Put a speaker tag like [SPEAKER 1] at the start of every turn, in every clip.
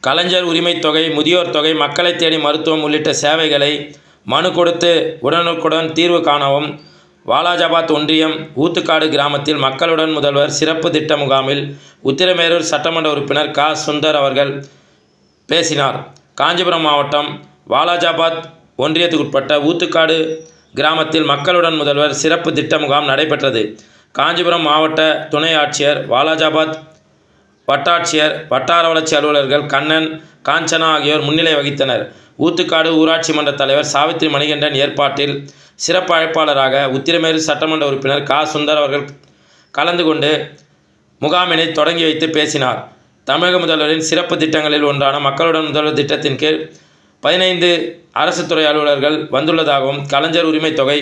[SPEAKER 1] கலைஞர் உரிமைத் தொகை முதியோர் தொகை மக்களை தேடி மருத்துவம் உள்ளிட்ட சேவைகளை மனு கொடுத்து உடனுக்குடன் தீர்வு காணவும். வாலாஜாபாத் ஒன்றியம் ஊத்துக்காடு கிராமத்தில் மக்களுடன் முதல்வர் சிறப்பு திட்ட முகாமில் உத்திரமேரூர் சட்டமன்ற உறுப்பினர் க. சுந்தர் அவர்கள் பேசினார். காஞ்சிபுரம் மாவட்டம் வாலாஜாபாத் ஒன்றியத்துக்குட்பட்ட ஊத்துக்காடு கிராமத்தில் மக்களுடன் முதல்வர் சிறப்பு திட்ட முகாம் நடைபெற்றது. காஞ்சிபுரம் மாவட்ட துணை ஆட்சியர் வாலாஜாபாத் வட்டாட்சியர் வட்டார வளர்ச்சி அலுவலர்கள் கண்ணன் காஞ்சனா ஆகியோர் முன்னிலை வகித்தனர். ஊத்துக்காடு ஊராட்சி மன்ற தலைவர் சாவித்ரி மணிகண்டன் ஏற்பாட்டில் சிறப்பு அழைப்பாளராக உத்திரமேறு சட்டமன்ற உறுப்பினர் கா. சுந்தர் அவர்கள் கலந்து கொண்டு முகாமினை தொடங்கி வைத்து பேசினார். தமிழக முதல்வரின் சிறப்பு திட்டங்களில் ஒன்றான மக்களுடன் முதல்வர் திட்டத்தின் கீழ் பதினைந்து அரசு துறை அலுவலர்கள் வந்துள்ளதாகவும் கலைஞர் உரிமைத் தொகை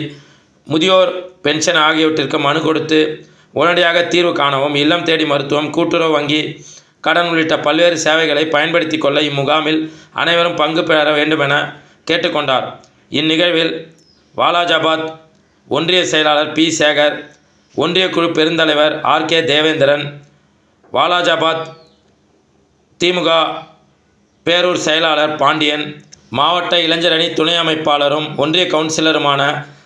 [SPEAKER 1] முதியோர் பென்ஷன் ஆகியவற்றிற்கு மனு கொடுத்து உடனடியாக தீர்வு காணவும் இல்லம் தேடி மருத்துவம் கூட்டுறவு வங்கி கடன் உள்ளிட்ட பல்வேறு சேவைகளை பயன்படுத்திக் கொள்ள இம்முகாமில் அனைவரும் பங்கு பெற வேண்டுமென கேட்டுக்கொண்டார். இந்நிகழ்வில் வாலாஜாபாத் ஒன்றிய செயலாளர் பி. சேகர் ஒன்றிய குழு பெருந்தலைவர் ஆர். கே. தேவேந்திரன் வாலாஜாபாத் திமுக பேரூர் செயலாளர் பாண்டியன் மாவட்ட இளைஞரணி துணை அமைப்பாளரும் ஒன்றிய கவுன்சிலருமான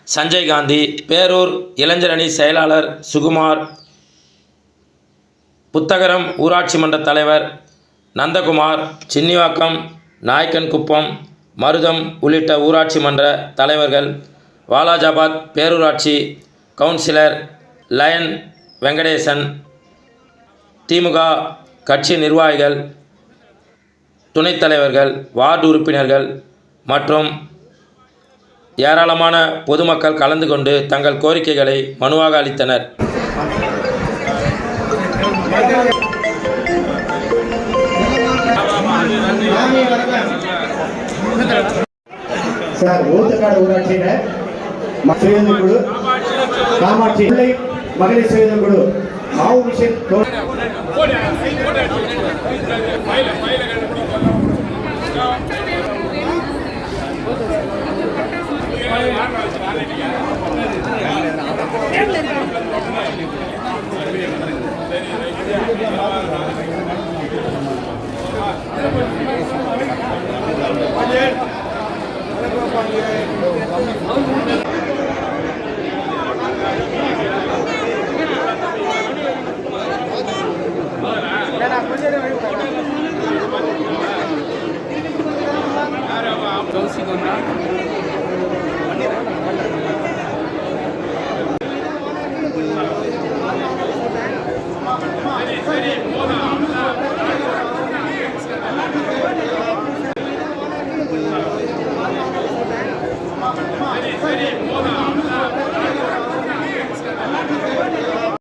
[SPEAKER 1] சஞ்சய் காந்தி பேரூர் இளைஞரணி செயலாளர் சுகுமார் புத்தகரம் ஊராட்சி மன்ற தலைவர் நந்தகுமார் சின்னிவாக்கம் நாயக்கன்குப்பம் மருதம் உள்ளிட்ட ஊராட்சி மன்ற தலைவர்கள் வாலாஜாபாத் பேரூராட்சி கவுன்சிலர் லயன் வெங்கடேசன் திமுக கட்சி நிர்வாகிகள் துணைத் தலைவர்கள் வார்டு உறுப்பினர்கள் மற்றும் ஏராளமான பொதுமக்கள் கலந்து கொண்டு தங்கள் கோரிக்கைகளை மனுவாக அளித்தனர்.
[SPEAKER 2] சார் ஊத்துக்காடு ஊராட்சியில குழு காமாட்சி பிள்ளை மகளிர் சுயஉதவி குழு மாவு mission Don't
[SPEAKER 3] see them now.